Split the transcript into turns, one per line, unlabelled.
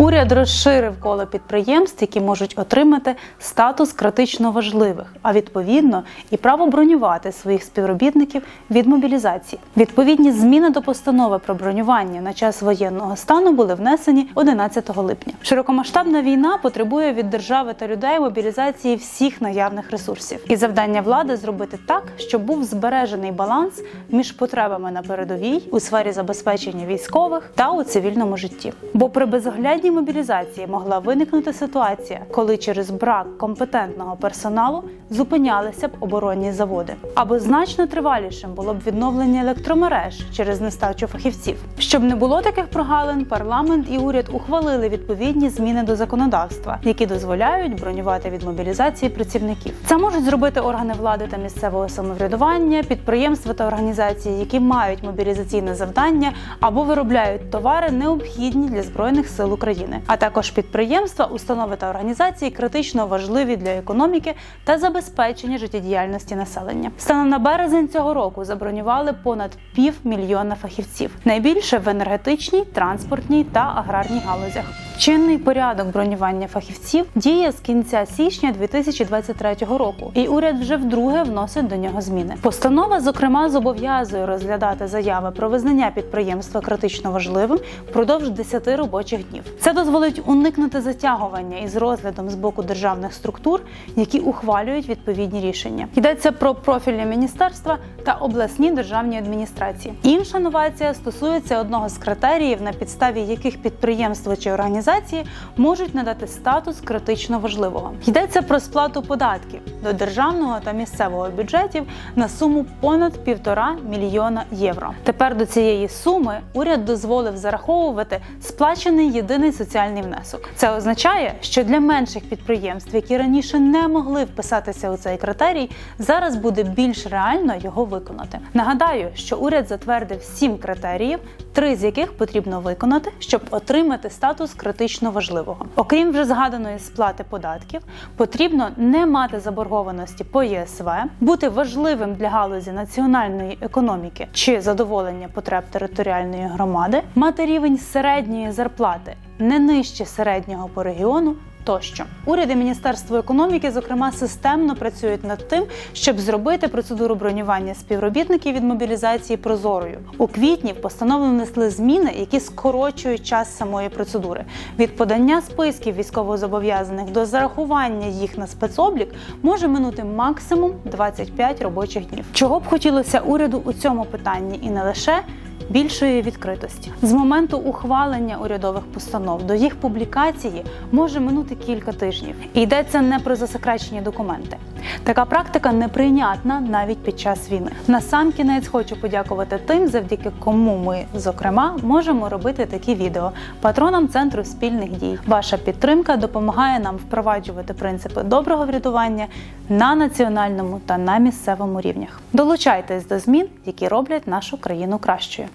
Уряд розширив коло підприємств, які можуть отримати статус критично важливих, а відповідно і право бронювати своїх співробітників від мобілізації. Відповідні зміни до постанови про бронювання на час воєнного стану були внесені 11 липня. Широкомасштабна війна потребує від держави та людей мобілізації всіх наявних ресурсів, і завдання влади зробити так, щоб був збережений баланс між потребами на передовій у сфері забезпечення військових та у цивільному житті. Бо при безоглядній мобілізації могла виникнути ситуація, коли через брак компетентного персоналу зупинялися б оборонні заводи, або значно тривалішим було б відновлення електромереж через нестачу фахівців. Щоб не було таких прогалин, парламент і уряд ухвалили відповідні зміни до законодавства, які дозволяють бронювати від мобілізації працівників. Це можуть зробити органи влади та місцевого самоврядування, підприємства та організації, які мають мобілізаційне завдання або виробляють товари, необхідні для збройних сил України, а також підприємства, установи та організації критично важливі для економіки та забезпечення життєдіяльності населення. Станом на березень цього року забронювали понад півмільйона фахівців, найбільше в енергетичній, транспортній та аграрній галузях. Чинний порядок бронювання фахівців діє з кінця січня 2023 року, і уряд вже вдруге вносить до нього зміни. Постанова, зокрема, зобов'язує розглядати заяви про визнання підприємства критично важливим впродовж 10 робочих днів. Це дозволить уникнути затягування із розглядом з боку державних структур, які ухвалюють відповідні рішення. Йдеться про профільні міністерства та обласні державні адміністрації. Інша новація стосується одного з критеріїв, на підставі яких підприємства чи організації можуть надати статус критично важливого. Йдеться про сплату податків до державного та місцевого бюджетів на суму понад півтора мільйона євро. Тепер до цієї суми уряд дозволив зараховувати сплачений єдиний соціальний внесок. Це означає, що для менших підприємств, які раніше не могли вписатися у цей критерій, зараз буде більш реально його виконати. Нагадаю, що уряд затвердив сім критеріїв, три з яких потрібно виконати, щоб отримати статус критично важливого. Окрім вже згаданої сплати податків, потрібно не мати заборгованості по ЄСВ, бути важливим для галузі національної економіки чи задоволення потреб територіальної громади, мати рівень середньої зарплати не нижче середнього по регіону. Тощо уряд і міністерство економіки, зокрема, системно працюють над тим, щоб зробити процедуру бронювання співробітників від мобілізації прозорою. У квітні в постанову внесли зміни, які скорочують час самої процедури. Від подання списків військовозобов'язаних до зарахування їх на спецоблік може минути максимум 25 робочих днів. Чого б хотілося уряду у цьому питанні, і не лише більшої відкритості з моменту ухвалення урядових постанов до їх публікації може минути кілька тижнів. І йдеться не про засекречені документи. Така практика неприйнятна навіть під час війни. Насамкінець хочу подякувати тим, завдяки кому ми, зокрема, можемо робити такі відео патронам центру спільних дій. Ваша підтримка допомагає нам впроваджувати принципи доброго врятування на національному та на місцевому рівнях. Долучайтесь до змін, які роблять нашу країну кращою.